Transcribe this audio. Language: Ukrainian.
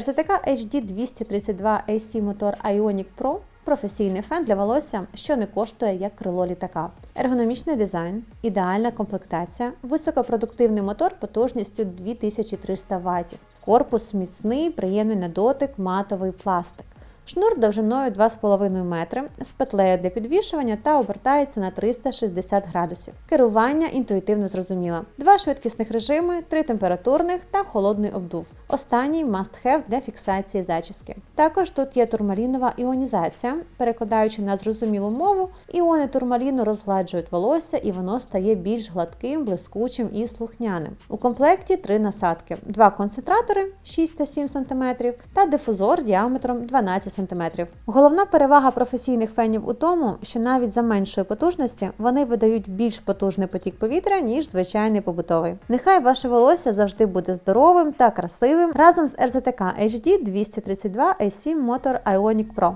RZTK HD 232 AC мотор Ioniq Pro професійний фен для волосся, що не коштує як крило літака. Ергономічний дизайн, ідеальна комплектація, високопродуктивний мотор потужністю 2300 Вт. Корпус міцний, приємний на дотик, матовий пластик. Шнур довжиною 2,5 метри з петлею для підвішування та обертається на 360 градусів. Керування інтуїтивно зрозуміло. Два швидкісних режими, три температурних та холодний обдув. Останній must-have для фіксації зачіски. Також тут є турмалінова іонізація, перекладаючи на зрозумілу мову, іони турмаліну розгладжують волосся і воно стає більш гладким, блискучим і слухняним. У комплекті три насадки: два концентратори 6 та 7 см та дифузор діаметром 12 см. Головна перевага професійних фенів у тому, що навіть за меншої потужності вони видають більш потужний потік повітря, ніж звичайний побутовий. Нехай ваше волосся завжди буде здоровим та красивим разом з RZTK HD 232 AC Motor Ioniq Pro.